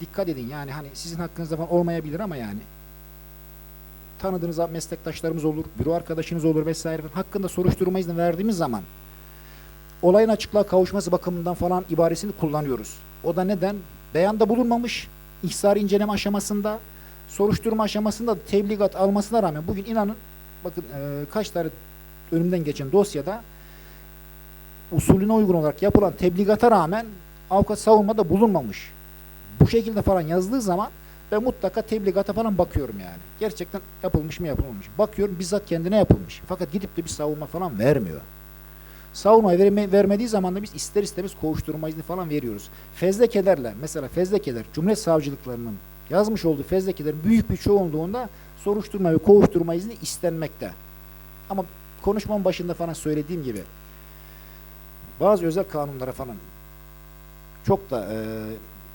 dikkat edin yani hani sizin hakkınızda falan olmayabilir ama yani tanıdığınız meslektaşlarımız olur, büro arkadaşınız olur vesaire hakkında soruşturma izni verdiğimiz zaman olayın açıklığa kavuşması bakımından falan ibaresini kullanıyoruz. O da neden? Beyanda bulunmamış, ihsar inceleme aşamasında, soruşturma aşamasında da tebligat almasına rağmen bugün inanın bakın e, kaç tane önümden geçen dosyada usulüne uygun olarak yapılan tebligata rağmen avukat savunmada bulunmamış. Bu şekilde falan yazdığı zaman ben mutlaka tebligata falan bakıyorum yani. Gerçekten yapılmış mı yapılmamış. mı? Bakıyorum bizzat kendine yapılmış. Fakat gidip de bir savunma falan vermiyor. Savunma verme, vermediği zaman da biz ister istemez kovuşturma izni falan veriyoruz. Fezlekelerle mesela fezlekeler Cumhuriyet Savcılıklarının yazmış olduğu fezlekelerin büyük bir çoğunluğunda soruşturma ve kovuşturma izni istenmekte. Ama konuşmamın başında falan söylediğim gibi bazı özel kanunlara falan çok da e,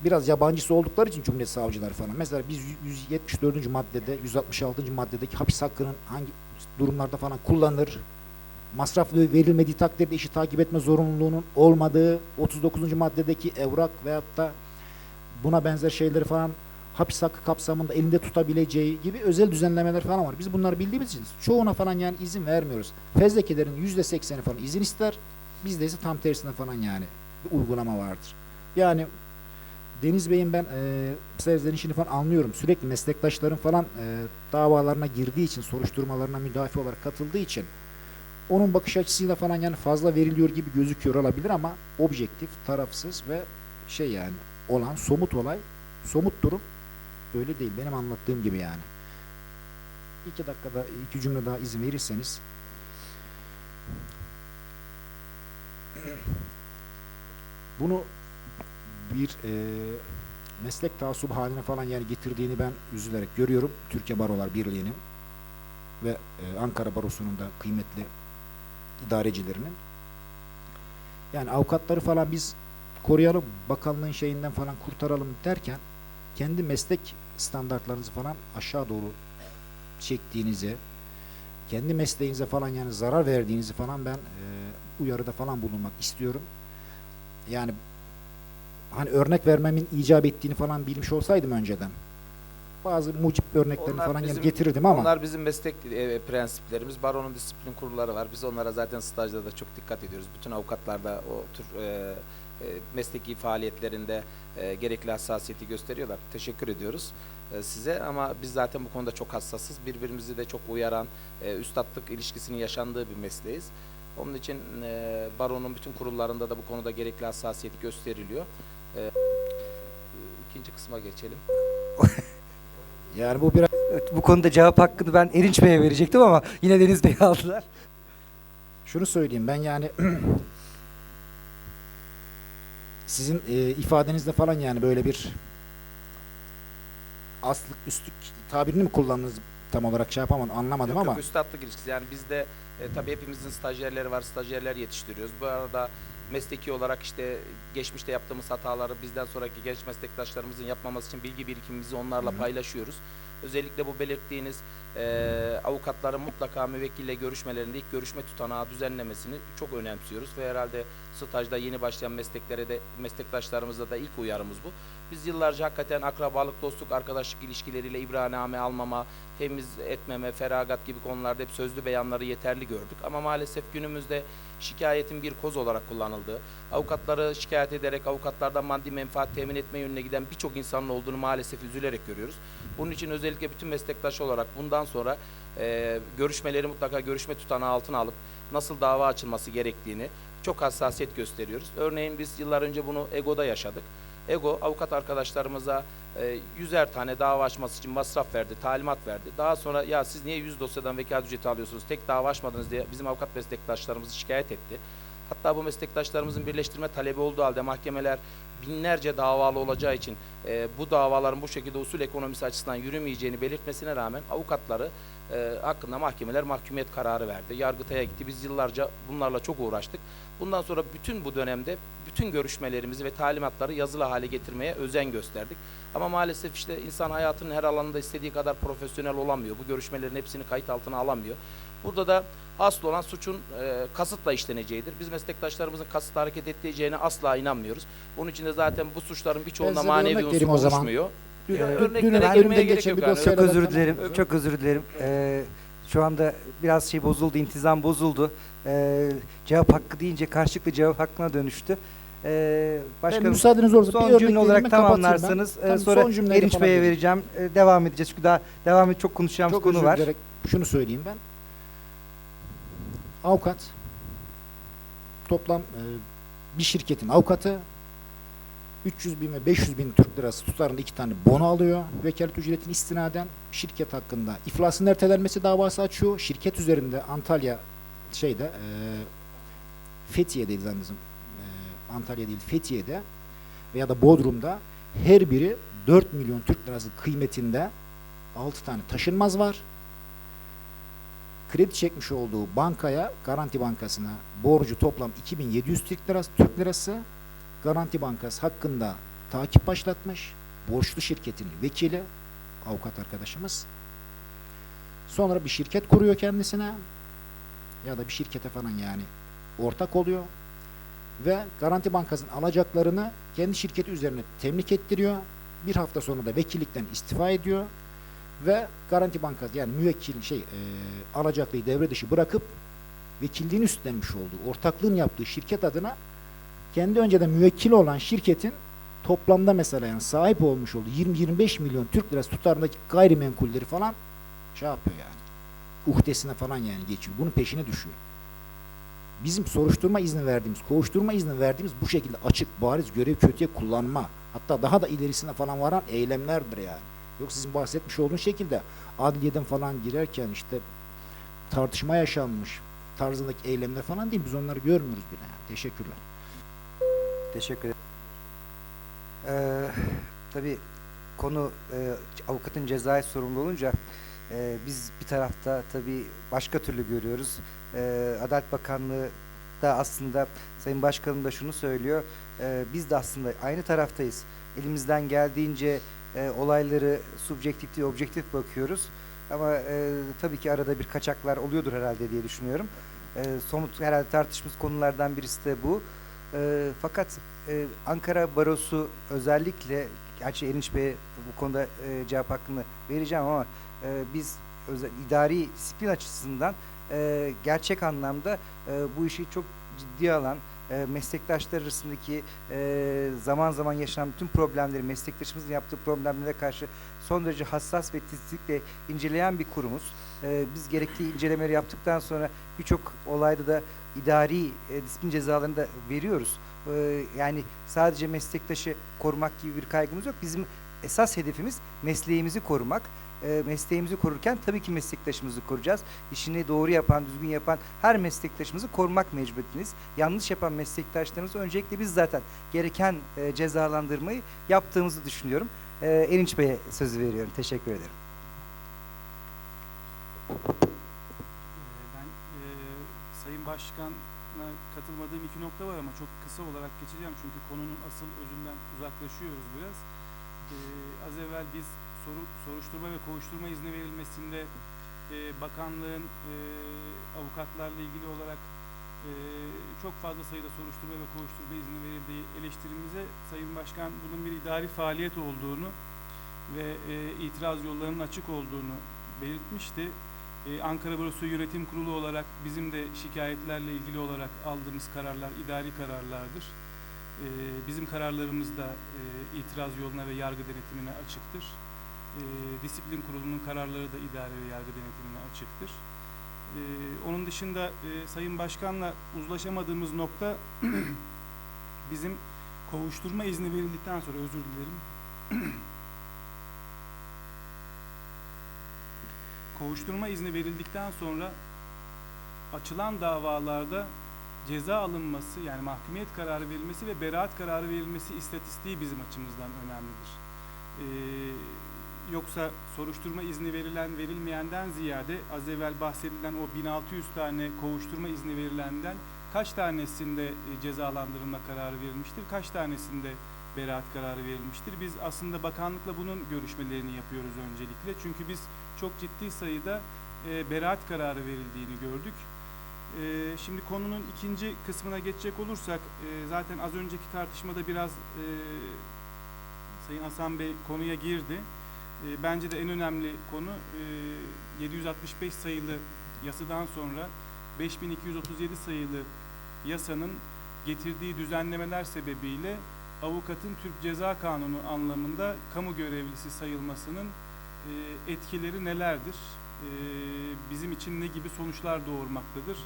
biraz yabancısı oldukları için Cumhuriyet Savcıları falan. Mesela biz 174. maddede, 166. maddedeki hapis hakkının hangi durumlarda falan kullanılır, masraf verilmediği takdirde işi takip etme zorunluluğunun olmadığı 39. maddedeki evrak veyahut da buna benzer şeyleri falan hapis hakkı kapsamında elinde tutabileceği gibi özel düzenlemeler falan var. Biz bunları bildiğimiz için çoğuna falan yani izin vermiyoruz. Fezlekelerin yüzde sekseni falan izin ister. Bizde ise tam tersine falan yani bir uygulama vardır. Yani Deniz Bey'in ben e, serzenişini falan anlıyorum. Sürekli meslektaşların falan e, davalarına girdiği için, soruşturmalarına müdafi olarak katıldığı için onun bakış açısıyla falan yani fazla veriliyor gibi gözüküyor olabilir ama objektif, tarafsız ve şey yani olan somut olay, somut durum böyle değil. Benim anlattığım gibi yani. İki dakikada iki cümle daha izin verirseniz. Bunu bir e, meslek taassubu haline falan yani getirdiğini ben üzülerek görüyorum. Türkiye Barolar Birliği'nin ve e, Ankara Barosu'nun da kıymetli idarecilerinin. Yani avukatları falan biz koruyalım, bakanlığın şeyinden falan kurtaralım derken kendi meslek standartlarınızı falan aşağı doğru çektiğinize, kendi mesleğinize falan yani zarar verdiğinizi falan ben e, uyarıda falan bulunmak istiyorum. Yani hani örnek vermemin icap ettiğini falan bilmiş olsaydım önceden bazı mucip örneklerini Onlar falan bizim- getirirdim ama Onlar bizim meslek e, prensiplerimiz. Baronun disiplin kurulları var. Biz onlara zaten stajda da çok dikkat ediyoruz. Bütün avukatlar da o tür e, e, mesleki faaliyetlerinde e, gerekli hassasiyeti gösteriyorlar. Teşekkür ediyoruz e, size ama biz zaten bu konuda çok hassasız. Birbirimizi de çok uyaran, e, üstatlık ilişkisinin yaşandığı bir mesleğiz. Onun için e, baronun bütün kurullarında da bu konuda gerekli hassasiyet gösteriliyor. E, ikinci kısma geçelim. yani bu biraz Evet, bu konuda cevap hakkını ben Erinç Bey'e verecektim ama yine Deniz Bey'i aldılar. şunu söyleyeyim ben yani sizin e, ifadenizde falan yani böyle bir aslık üstlük tabirini mi kullandınız tam olarak şey yapamadım anlamadım Yok, ama Yok, üstatlık ilişkisi. Yani bizde e, tabii hepimizin stajyerleri var, stajyerler yetiştiriyoruz. Bu arada mesleki olarak işte geçmişte yaptığımız hataları bizden sonraki genç meslektaşlarımızın yapmaması için bilgi birikimimizi onlarla Hı hı. paylaşıyoruz. Özellikle bu belirttiğiniz e, avukatların mutlaka müvekkille görüşmelerinde ilk görüşme tutanağı düzenlemesini çok önemsiyoruz ve herhalde stajda yeni başlayan mesleklere de meslektaşlarımıza da ilk uyarımız bu. Biz yıllarca hakikaten akrabalık, dostluk, arkadaşlık ilişkileriyle ibraname almama, temiz etmeme, feragat gibi konularda hep sözlü beyanları yeterli gördük. Ama maalesef günümüzde şikayetin bir koz olarak kullanıldığı, avukatları şikayet ederek avukatlardan maddi menfaat temin etme yönüne giden birçok insanın olduğunu maalesef üzülerek görüyoruz. Bunun için özellikle bütün meslektaş olarak bundan sonra e, görüşmeleri mutlaka görüşme tutanağı altına alıp nasıl dava açılması gerektiğini çok hassasiyet gösteriyoruz. Örneğin biz yıllar önce bunu Ego'da yaşadık. Ego avukat arkadaşlarımıza e, yüzer tane dava açması için masraf verdi, talimat verdi. Daha sonra ya siz niye 100 dosyadan vekalet ücreti alıyorsunuz, tek dava açmadınız diye bizim avukat meslektaşlarımızı şikayet etti. Hatta bu meslektaşlarımızın birleştirme talebi olduğu halde mahkemeler binlerce davalı olacağı için e, bu davaların bu şekilde usul ekonomisi açısından yürümeyeceğini belirtmesine rağmen avukatları e, hakkında mahkemeler mahkumiyet kararı verdi. Yargıtay'a gitti. Biz yıllarca bunlarla çok uğraştık. Bundan sonra bütün bu dönemde bütün görüşmelerimizi ve talimatları yazılı hale getirmeye özen gösterdik. Ama maalesef işte insan hayatının her alanında istediği kadar profesyonel olamıyor. Bu görüşmelerin hepsini kayıt altına alamıyor. Burada da asıl olan suçun e, kasıtla işleneceğidir. Biz meslektaşlarımızın kasıtla hareket edeceğine asla inanmıyoruz. Bunun için de zaten bu suçların birçoğunda size bir manevi örnek unsur vereyim o zaman. oluşmuyor. Dün- Ya, dün- örneklere dün girmeye gerek geçen yok bir yani. dosyayla Çok özür dilerim. Çok özür dilerim. Ee, şu anda biraz şey bozuldu, intizam bozuldu. Ee, cevap hakkı deyince karşılıklı cevap hakkına dönüştü. Ee, Ben başkanım müsaadeniz olursa bir son örnek cümle vereyim, olarak ben kapatayım ben. tamamlarsanız e, Tamam, sonra son cümleyle Erinç falan Bey'e vereyim. vereceğim. E, devam edeceğiz çünkü daha devam et çok konuşacağımız Çok konu özür var. dilerek şunu söyleyeyim ben. Avukat toplam e, bir şirketin avukatı 300 bin ve 500 bin Türk lirası tutarında iki tane bono alıyor. Vekalet ücretini istinaden şirket hakkında iflasın ertelenmesi davası açıyor. Şirket üzerinde Antalya şeyde e, Fethiye'deydi zannedersem. E, Antalya değil Fethiye'de veya da Bodrum'da her biri 4 milyon Türk lirası kıymetinde 6 tane taşınmaz var. Kredi çekmiş olduğu bankaya, Garanti Bankası'na borcu toplam 2700 Türk lirası, Türk lirası. Garanti Bankası hakkında takip başlatmış. Borçlu şirketin vekili, avukat arkadaşımız. Sonra bir şirket kuruyor kendisine ya da bir şirkete falan yani ortak oluyor ve Garanti Bankası'nın alacaklarını kendi şirketi üzerine temlik ettiriyor. Bir hafta sonra da vekillikten istifa ediyor ve Garanti Bankası yani müvekkil şey e, alacaklıyı devre dışı bırakıp vekilliğini üstlenmiş olduğu, ortaklığın yaptığı şirket adına kendi önceden müvekkil olan şirketin toplamda mesela yani sahip olmuş olduğu 20-25 milyon Türk lirası tutarındaki gayrimenkulleri falan şey yapıyor yani. Uhdesine falan yani geçiyor. Bunun peşine düşüyor. Bizim soruşturma izni verdiğimiz, kovuşturma izni verdiğimiz bu şekilde açık, bariz görev kötüye kullanma, hatta daha da ilerisine falan varan eylemlerdir yani. Yok sizin bahsetmiş olduğunuz şekilde adliyeden falan girerken işte tartışma yaşanmış tarzındaki eylemler falan değil. Biz onları görmüyoruz bile. Yani. Teşekkürler. Teşekkür ederim. Ee, tabii konu e, avukatın cezai sorumlu olunca e, biz bir tarafta tabii başka türlü görüyoruz. E, Adalet Bakanlığı da aslında Sayın Başkanım da şunu söylüyor. E, biz de aslında aynı taraftayız. Elimizden geldiğince e, olayları subjektif değil objektif bakıyoruz. Ama e, tabii ki arada bir kaçaklar oluyordur herhalde diye düşünüyorum. E, somut herhalde tartışmamız konulardan birisi de bu. E, fakat e, Ankara Barosu özellikle, gerçi Erinç Bey'e bu konuda e, cevap hakkını vereceğim ama e, biz özel, idari disiplin açısından e, gerçek anlamda e, bu işi çok ciddiye alan, e, meslektaşlar arasındaki e, zaman zaman yaşanan bütün problemleri, meslektaşımızın yaptığı problemlere karşı son derece hassas ve titizlikle inceleyen bir kurumuz. E, biz gerekli incelemeleri yaptıktan sonra birçok olayda da idari e, disiplin cezalarını da veriyoruz. E, yani sadece meslektaşı korumak gibi bir kaygımız yok. Bizim esas hedefimiz mesleğimizi korumak. E, mesleğimizi korurken tabii ki meslektaşımızı koruyacağız. İşini doğru yapan, düzgün yapan her meslektaşımızı korumak mecburiyetiniz. Yanlış yapan meslektaşlarımızı öncelikle biz zaten gereken e, cezalandırmayı yaptığımızı düşünüyorum. E, Erinç Bey'e sözü veriyorum. Teşekkür ederim. Ben e, Sayın Başkan'a katılmadığım iki nokta var ama çok kısa olarak geçeceğim çünkü konunun asıl özünden uzaklaşıyoruz biraz. Ee, az evvel biz soru, soruşturma ve kovuşturma izni verilmesinde e, bakanlığın e, avukatlarla ilgili olarak e, çok fazla sayıda soruşturma ve kovuşturma izni verildiği eleştirimize Sayın Başkan bunun bir idari faaliyet olduğunu ve e, itiraz yollarının açık olduğunu belirtmişti. Ee, Ankara Barosu Yönetim Kurulu olarak bizim de şikayetlerle ilgili olarak aldığımız kararlar idari kararlardır. Ee, bizim kararlarımız da e, itiraz yoluna ve yargı denetimine açıktır. Ee, Disiplin Kurulu'nun kararları da idare ve yargı denetimine açıktır. Ee, Onun dışında e, Sayın Başkan'la uzlaşamadığımız nokta bizim kovuşturma izni verildikten sonra özür dilerim. kovuşturma izni verildikten sonra açılan davalarda ceza alınması yani mahkumiyet kararı verilmesi ve beraat kararı verilmesi istatistiği bizim açımızdan önemlidir. Ee, yoksa soruşturma izni verilen verilmeyenden ziyade az evvel bahsedilen o 1600 tane kovuşturma izni verilenden kaç tanesinde e, cezalandırılma kararı verilmiştir, kaç tanesinde beraat kararı verilmiştir. Biz aslında bakanlıkla bunun görüşmelerini yapıyoruz öncelikle. Çünkü biz çok ciddi sayıda e, beraat kararı verildiğini gördük. E, şimdi konunun ikinci kısmına geçecek olursak e, zaten az önceki tartışmada biraz Sayın Hasan Bey konuya girdi. E, bence de en önemli konu e, 765 sayılı yasadan sonra 5237 sayılı yasanın getirdiği düzenlemeler sebebiyle avukatın Türk Ceza Kanunu anlamında kamu görevlisi sayılmasının e, etkileri nelerdir? E, bizim için ne gibi sonuçlar doğurmaktadır?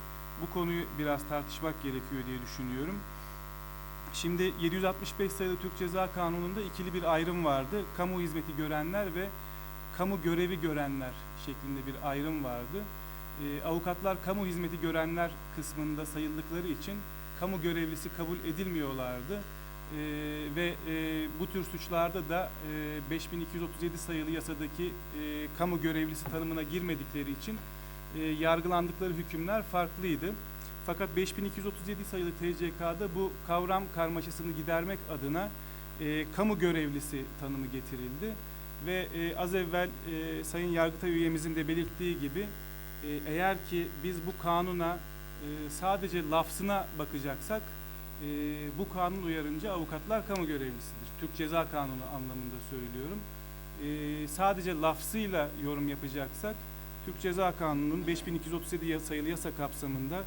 Bu konuyu biraz tartışmak gerekiyor diye düşünüyorum. Şimdi 765 sayılı Türk Ceza Kanunu'nda ikili bir ayrım vardı. Kamu hizmeti görenler ve kamu görevi görenler şeklinde bir ayrım vardı. E, avukatlar kamu hizmeti görenler kısmında sayıldıkları için kamu görevlisi kabul edilmiyorlardı. E, ve e, bu tür suçlarda da e, 5237 sayılı yasadaki e, kamu görevlisi tanımına girmedikleri için e, yargılandıkları hükümler farklıydı. Fakat 5237 sayılı TCK'da bu kavram karmaşasını gidermek adına e, kamu görevlisi tanımı getirildi ve e, az evvel e, Sayın Yargıtay üyemizin de belirttiği gibi e, eğer ki biz bu kanuna e, sadece lafzına bakacaksak e, bu kanun uyarınca avukatlar kamu görevlisidir. Türk Ceza Kanunu anlamında söylüyorum. E, sadece lafzıyla yorum yapacaksak Türk Ceza Kanunu'nun 5237 yasa- sayılı yasa kapsamında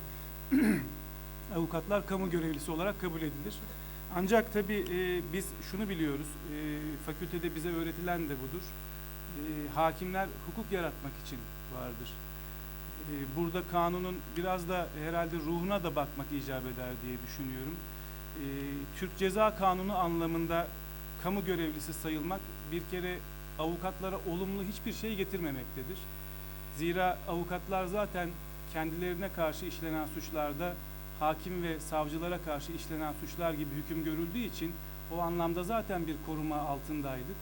avukatlar kamu görevlisi olarak kabul edilir. Ancak tabii e, biz şunu biliyoruz, e, fakültede bize öğretilen de budur. E, hakimler hukuk yaratmak için vardır. E, burada kanunun biraz da herhalde ruhuna da bakmak icap eder diye düşünüyorum. E, Türk Ceza Kanunu anlamında kamu görevlisi sayılmak bir kere avukatlara olumlu hiçbir şey getirmemektedir. Zira avukatlar zaten kendilerine karşı işlenen suçlarda hakim ve savcılara karşı işlenen suçlar gibi hüküm görüldüğü için o anlamda zaten bir koruma altındaydık.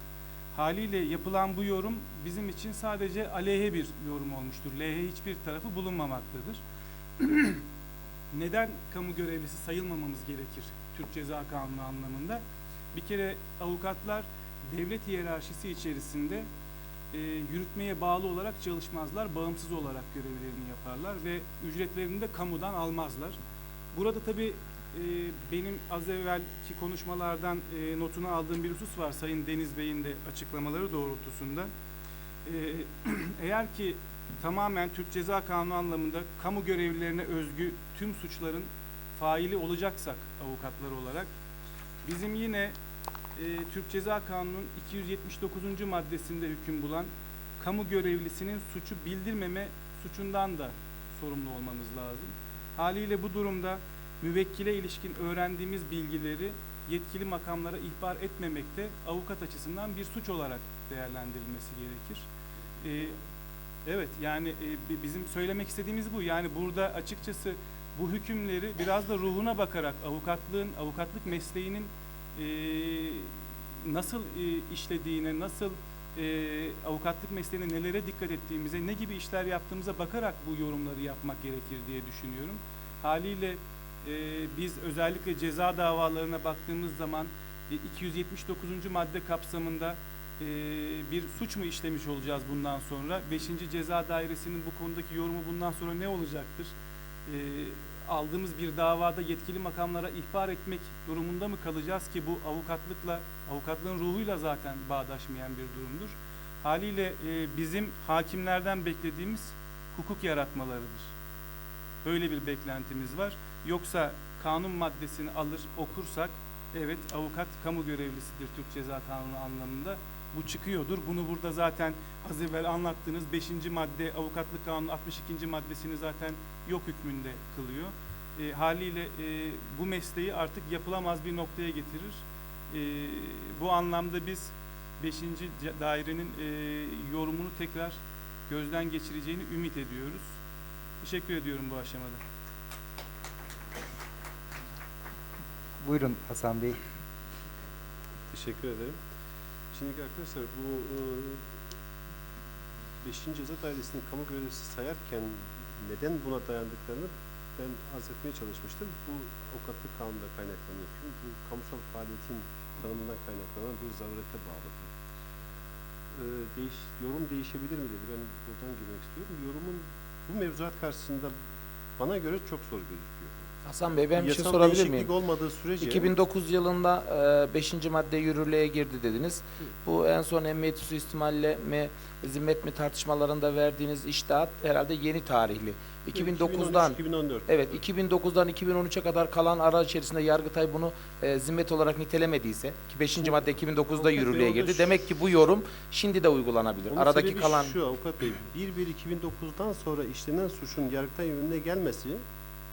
Haliyle yapılan bu yorum bizim için sadece aleyhe bir yorum olmuştur. Lehhe hiçbir tarafı bulunmamaktadır. Neden kamu görevlisi sayılmamamız gerekir Türk Ceza Kanunu anlamında? Bir kere avukatlar devlet hiyerarşisi içerisinde e, yürütmeye bağlı olarak çalışmazlar, bağımsız olarak görevlerini yaparlar ve ücretlerini de kamudan almazlar. Burada tabii e, benim az evvelki konuşmalardan e, notunu aldığım bir husus var Sayın Deniz Bey'in de açıklamaları doğrultusunda. E, eğer ki tamamen Türk Ceza Kanunu anlamında kamu görevlilerine özgü tüm suçların faili olacaksak avukatlar olarak bizim yine Türk Ceza Kanunu'nun 279. maddesinde hüküm bulan kamu görevlisinin suçu bildirmeme suçundan da sorumlu olmamız lazım. Haliyle bu durumda müvekkile ilişkin öğrendiğimiz bilgileri yetkili makamlara ihbar etmemekte avukat açısından bir suç olarak değerlendirilmesi gerekir. Ee, evet yani e, bi- bizim söylemek istediğimiz bu. Yani burada açıkçası bu hükümleri biraz da ruhuna bakarak avukatlığın, avukatlık mesleğinin e, nasıl e, işlediğine, nasıl e, avukatlık mesleğine nelere dikkat ettiğimize, ne gibi işler yaptığımıza bakarak bu yorumları yapmak gerekir diye düşünüyorum. Haliyle e, biz özellikle ceza davalarına baktığımız zaman e, 279. madde kapsamında e, bir suç mu işlemiş olacağız bundan sonra? 5. Ceza Dairesi'nin bu konudaki yorumu bundan sonra ne olacaktır? E, aldığımız bir davada yetkili makamlara ihbar etmek durumunda mı kalacağız ki bu avukatlıkla, avukatlığın ruhuyla zaten bağdaşmayan bir durumdur. Haliyle e, bizim hakimlerden beklediğimiz hukuk yaratmalarıdır. Böyle bir beklentimiz var. Yoksa kanun maddesini alır okursak evet avukat kamu görevlisidir Türk Ceza Kanunu anlamında. Bu çıkıyordur. Bunu burada zaten az evvel anlattığınız 5. madde avukatlık kanunu 62. maddesini zaten yok hükmünde kılıyor. E, haliyle e, bu mesleği artık yapılamaz bir noktaya getirir. E, bu anlamda biz 5. dairenin e, yorumunu tekrar gözden geçireceğini ümit ediyoruz. Teşekkür ediyorum bu aşamada. Buyurun Hasan Bey. Teşekkür ederim. Şimdi arkadaşlar bu e, 5. Ceza Dairesi'nin kamu görevlisi sayarken neden buna dayandıklarını ben arz etmeye çalışmıştım. Bu avukatlık kanununda kaynaklanıyor. Çünkü bu kamusal faaliyetin tanımından kaynaklanan bir zarurete bağlıdır. E, e, değiş, yorum değişebilir mi dedi. Ben buradan girmek istiyorum. Yorumun bu mevzuat karşısında bana göre çok zor gözüküyor. Hasan Bey ben bir şey Yasal sorabilir değişiklik miyim? olmadığı sürece 2009 yılında 5. madde yürürlüğe girdi dediniz. Bu en son emniyet suistimalle mi, zimmet mi tartışmalarında verdiğiniz iştahat herhalde yeni tarihli. 2009'dan 2014. Evet 2009'dan 2013'e kadar kalan ara içerisinde Yargıtay bunu e, zimmet olarak nitelemediyse ki 5. madde 2009'da Avukat Bey, yürürlüğe orada girdi. şu- Demek ki bu yorum şimdi de uygulanabilir. Onun Aradaki sebebi kalan şu avukat bey 1-1-2009'dan sonra işlenen suçun Yargıtay önüne gelmesi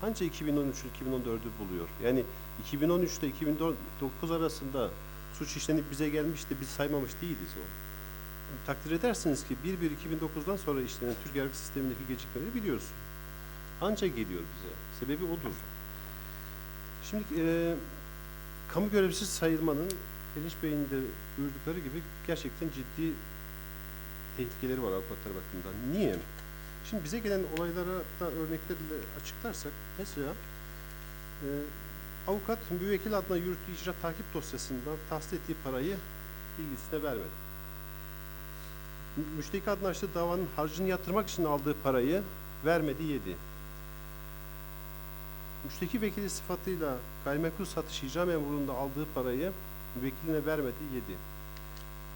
ancak 2013-2014'ü buluyor. Yani 2013 ile 2009 arasında suç işlenip bize gelmiş de biz saymamış değiliz o. Takdir edersiniz ki 1-1-2009'dan sonra işlenen Türk yargı sistemindeki gecikmeleri biliyoruz. Ancak geliyor bize. Sebebi odur. Şimdi e, kamu görevlisi sayılmanın Eliş Bey'in de buyurdukları gibi gerçekten ciddi tehlikeleri var avukatlar bakımından. Niye? Şimdi bize gelen olaylara da örneklerle açıklarsak mesela e, avukat müvekkil adına yürüttüğü icra takip dosyasından tahsil ettiği parayı ilgisine vermedi. Mü- Müşteki adına açtığı davanın harcını yatırmak için aldığı parayı vermedi yedi. Müşteki vekili sıfatıyla gayrimenkul satış icra memurluğunda aldığı parayı müvekkiline vermedi yedi.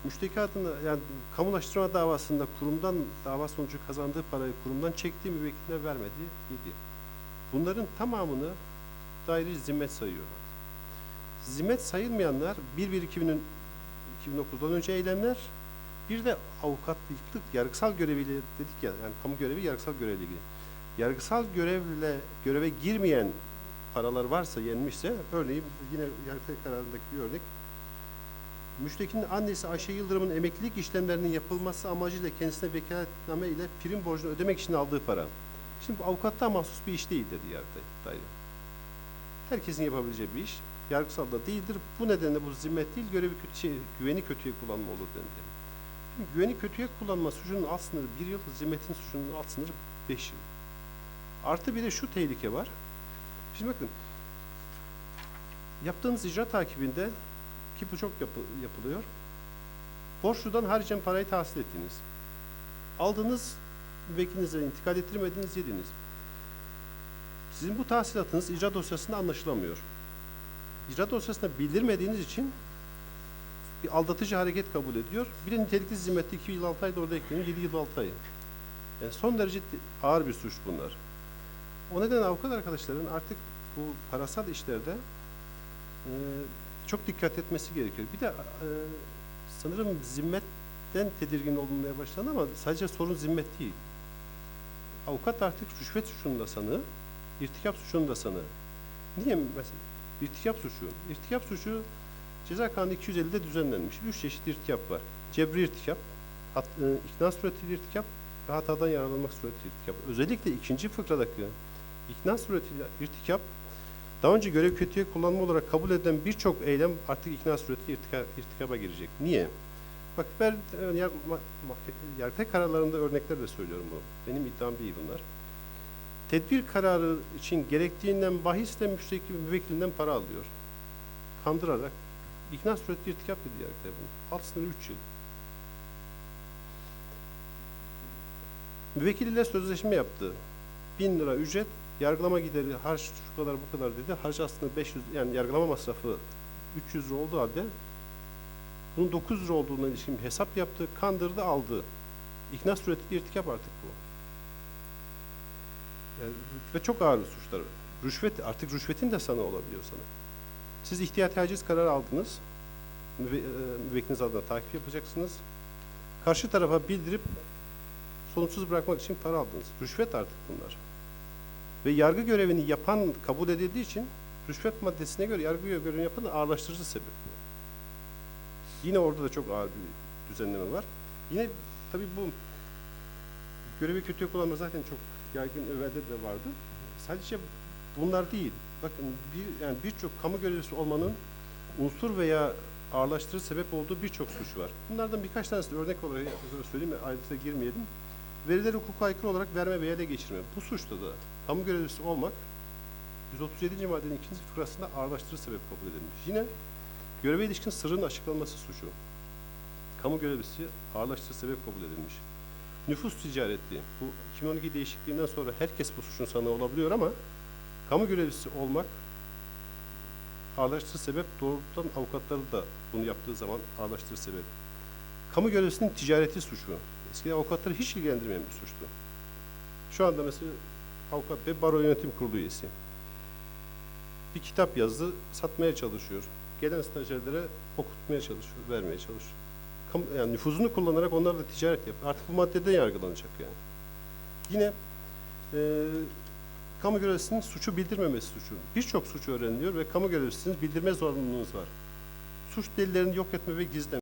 Müşteki adına yani kamulaştırma davasında kurumdan dava sonucu kazandığı parayı kurumdan çektiği müvekkiline vermedi yedi. Bunların tamamını daire zimmet sayıyor. Zimmet sayılmayanlar 1-1-2000'ün 2009'dan önce eylemler bir de avukatlık yargısal göreviyle dedik ya yani kamu görevi yargısal görevle ilgili. Yargısal görevle göreve girmeyen paralar varsa yenmişse örneğin yine Yargıtay kararındaki bir örnek Müştekinin annesi Ayşe Yıldırım'ın emeklilik işlemlerinin yapılması amacıyla kendisine vekaletname ile prim borcunu ödemek için aldığı para. Şimdi bu avukatlığa mahsus bir iş değil dedi Yargıtay. Herkesin yapabileceği bir iş. Yargısal da değildir. Bu nedenle bu zimmet değil, görevi kötü, şey, güveni kötüye kullanma olur dendi. Şimdi güveni kötüye kullanma suçunun alt sınırı bir yıl, zimmetin suçunun alt sınırı beş yıl. Artı bir de şu tehlike var. Şimdi bakın, yaptığınız icra takibinde ki bu çok yapı- yapılıyor. Borçludan haricen parayı tahsil ettiniz. Aldınız, vekilinize intikal ettirmediniz, yediniz. Sizin bu tahsilatınız icra dosyasında anlaşılamıyor. İcra dosyasında bildirmediğiniz için bir aldatıcı hareket kabul ediyor. Bir de nitelikli zimmette 2 yıl 6 ay da orada ekleniyor, 7 yıl 6 ay. Yani son derece ağır bir suç bunlar. O nedenle avukat arkadaşların artık bu parasal işlerde e, çok dikkat etmesi gerekiyor. Bir de e, sanırım zimmetten tedirgin olunmaya başlandı ama sadece sorun zimmet değil. Avukat artık rüşvet suçunun da sanığı, irtikap suçunun da sanığı. Niye mesela? İrtikap suçu. İrtikap suçu Ceza Kanunu 250'de düzenlenmiş. Üç çeşit irtikap var. Cebri irtikap, hat, e, ikna suretiyle irtikap ve hatadan yararlanmak suretiyle irtikap. Özellikle ikinci fıkradaki ikna suretiyle irtikap daha önce görev kötüye kullanma olarak kabul edilen birçok eylem artık ikna suretiyle irtika, irtikaba girecek. Niye? Bak ben mahke- Yargıtay kararlarında örneklerle söylüyorum bu. Benim iddiam değil bunlar. Tedbir kararı için gerektiğinden bahisle müşteki müvekkilinden para alıyor. Kandırarak ikna sureti irtikap dedi Yargıtay bunu. Alt sınırı 3 yıl. Müvekkil ile sözleşme yaptı. 1000 lira ücret, yargılama gideri harç şu kadar bu kadar dedi. Harç aslında 500 yani yargılama masrafı 300 lira olduğu halde bunun 900 lira olduğuna ilişkin bir hesap yaptı, kandırdı, aldı. İkna sureti irtikap artık bu. Yani, ve çok ağır suçlar. Rüşvet, artık rüşvetin de sana olabiliyor sana. Siz ihtiyati haciz kararı aldınız. Müve, e, müvekkiliniz adına takip yapacaksınız. Karşı tarafa bildirip sonuçsuz bırakmak için para aldınız. Rüşvet artık bunlar. Ve yargı görevini yapan kabul edildiği için rüşvet maddesine göre yargı görevini yapan ağırlaştırıcı sebep. Yine orada da çok ağır bir düzenleme var. Yine tabii bu görevi kötüye kullanma zaten çok yaygın evvelde de vardı. Sadece bunlar değil. Bakın bir yani birçok kamu görevlisi olmanın unsur veya ağırlaştırıcı sebep olduğu birçok suç var. Bunlardan birkaç tanesini örnek olarak söyleyeyim, ayrıntıya girmeyelim. Verileri hukuka aykırı olarak verme veya ele geçirme. Bu suçta da kamu görevlisi olmak 137. maddenin ikinci fıkrasında ağırlaştırıcı sebep kabul edilmiş. Yine göreve ilişkin sırrın açıklanması suçu. kamu görevlisi ağırlaştırıcı sebep kabul edilmiş. Nüfus ticareti, bu 2012 değişikliğinden sonra herkes bu suçun sanığı olabiliyor ama kamu görevlisi olmak ağırlaştırıcı sebep doğrudan avukatları da bunu yaptığı zaman ağırlaştırıcı sebep. Kamu görevlisinin ticareti suçu. Eskiden avukatları hiç ilgilendirmeyen bir suçtu. Şu anda mesela avukat ve baro yönetim kurulu üyesi. Bir kitap yazdı, satmaya çalışıyor. Gelen stajyerlere okutmaya çalışıyor, vermeye çalışıyor. Yani nüfuzunu kullanarak onlar da ticaret yapıyor. Artık bu maddeden yargılanacak yani. Yine eee kamu görevlisinin suçu bildirmemesi suçu. Birçok suç öğreniliyor ve kamu görevlisinin bildirme zorunluluğunuz var. Suç delillerini yok etme ve gizleme.